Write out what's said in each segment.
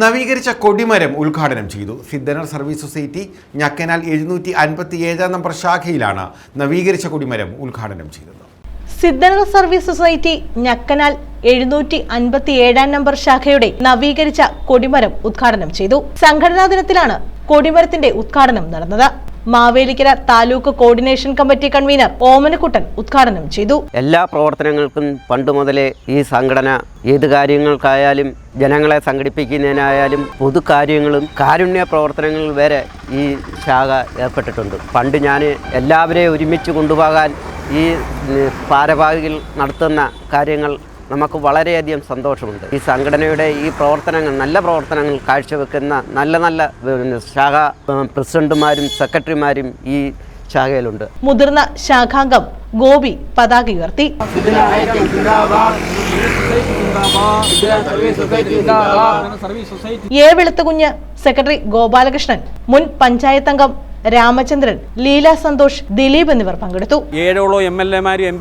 നവീകരിച്ച കൊടിമരം ഉദ്ഘാടനം ചെയ്തു. സിദ്ധനർ സർവീസ് സൊസൈറ്റി ഞക്കനാൽ എഴുന്നൂറ്റി അൻപത്തി ഏഴാം നമ്പർ ശാഖയിലാണ് നവീകരിച്ച കൊടിമരം ഉദ്ഘാടനം ചെയ്തത്. സിദ്ധനർ സർവീസ് സൊസൈറ്റി ഞക്കനാൽ എഴുന്നൂറ്റി അൻപത്തി ഏഴാം നമ്പർ ശാഖയുടെ നവീകരിച്ച കൊടിമരം ഉദ്ഘാടനം ചെയ്തു. സംഘടനാ ദിനത്തിലാണ് കൊടിമരത്തിന്റെ ഉദ്ഘാടനം നടന്നത്. Mavelikkara taluk coordination committee convener Omanakuttan ഉദ്ഘാടനം ചെയ്തു. എല്ലാ പ്രവർത്തനങ്ങൾക്കും പണ്ട് മുതലേ ഈ സംഘടന ഏത് കാര്യങ്ങൾക്കായാലും ജനങ്ങളെ സംഘടിപ്പിക്കുന്നതിനായാലും പൊതുകാര്യങ്ങളും കാരുണ്യ പ്രവർത്തനങ്ങൾ വരെ ഈ ശാഖ ഏർപ്പെട്ടിട്ടുണ്ട്. പണ്ട് ഞാൻ എല്ലാവരെയും ഒരുമിച്ച് കൊണ്ടുപോകാൻ ഈ ഭാരവാഹികൾ നടത്തുന്ന കാര്യങ്ങൾ നമുക്ക് വളരെയധികം സന്തോഷമുണ്ട്. ഈ സംഘടനയുടെ ഈ പ്രവർത്തനങ്ങൾ നല്ല പ്രവർത്തനങ്ങൾ കാഴ്ചവെക്കുന്ന നല്ല നല്ല ശാഖ പ്രസിഡന്റുമാരും സെക്രട്ടറിമാരും ഈ ശാഖയിലുണ്ട്. മുതിർന്ന ശാഖാംഗം ഗോപി പതാക ഉയർത്തി. എ വെളുത്തുകുഞ്ഞ് സെക്രട്ടറി ഗോപാലകൃഷ്ണൻ മുൻ പഞ്ചായത്ത് അംഗം രാമചന്ദ്രൻ ലീല സന്തോഷ് ദിലീപ് എന്നിവർ പങ്കെടുത്തു. ഏഴോളം എം എൽ എമാരും എം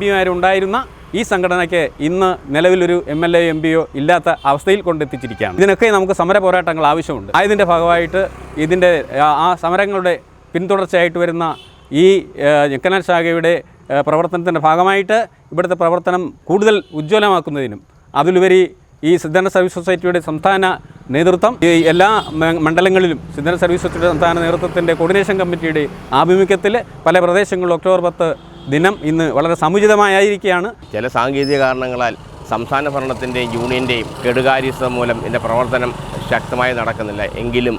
പിമാരും ഉണ്ടായിരുന്ന ഈ സംഘടനയ്ക്ക് ഇന്ന് നിലവിലൊരു എം എൽ എ എം പിയോ ഇല്ലാത്ത അവസ്ഥയിൽ കൊണ്ടെത്തിച്ചിരിക്കുകയാണ്. ഇതിനൊക്കെ നമുക്ക് സമര പോരാട്ടങ്ങൾ ആവശ്യമുണ്ട്. ആയതിന്റെ ഭാഗമായിട്ട് ഇതിന്റെ ആ- സമരങ്ങളുടെ പിന്തുടർച്ചയായിട്ട് വരുന്ന ഈ ഞെക്കനാൽ ശാഖയുടെ പ്രവർത്തനത്തിന്റെ ഭാഗമായിട്ട് ഇവിടുത്തെ പ്രവർത്തനം കൂടുതൽ ഉജ്ജ്വലമാക്കുന്നതിനും അതിലുപരി ഈ സിദ്ധന സർവീസ് സൊസൈറ്റിയുടെ സംസ്ഥാന നേതൃത്വം ഈ എല്ലാ മണ്ഡലങ്ങളിലും സിദ്ധന സർവീസ് സൊസൈറ്റിയുടെ സംസ്ഥാന നേതൃത്വത്തിന്റെ കോർഡിനേഷൻ കമ്മിറ്റിയുടെ ആഭിമുഖ്യത്തിൽ പല പ്രദേശങ്ങളിലും ഒക്ടോബർ പത്ത് ദിനം ഇന്ന് വളരെ സമുചിതമായിരിക്കുകയാണ് ചില സാങ്കേതിക കാരണങ്ങളാൽ സംസ്ഥാന ഭരണത്തിന്റെയും യൂണിയന്റെയും കെടുകാര്യസ്ഥ മൂലം ഇതിന്റെ പ്രവർത്തനം ശക്തമായി നടക്കുന്നില്ല. എങ്കിലും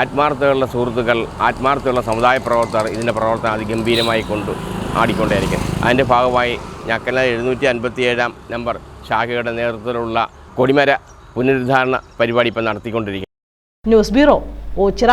ആത്മാർത്ഥതയുള്ള സുഹൃത്തുക്കൾ ആത്മാർത്ഥതയുള്ള സമുദായ പ്രവർത്തകർ ഇതിന്റെ പ്രവർത്തനം അതിഗംഭീരമായി കൊണ്ട് ആടിക്കൊണ്ടേയിരിക്കും. അതിന്റെ ഭാഗമായി ഞക്കല എഴുന്നൂറ്റി അൻപത്തി ഏഴാം നമ്പർ ശാഖയുടെ നേതൃത്വത്തിലുള്ള കൊടിമര പുനരുദ്ധാരണ പരിപാടി ഇപ്പം നടത്തിക്കൊണ്ടിരിക്കും ന്യൂസ് ബ്യൂറോ ഓച്ചിറ.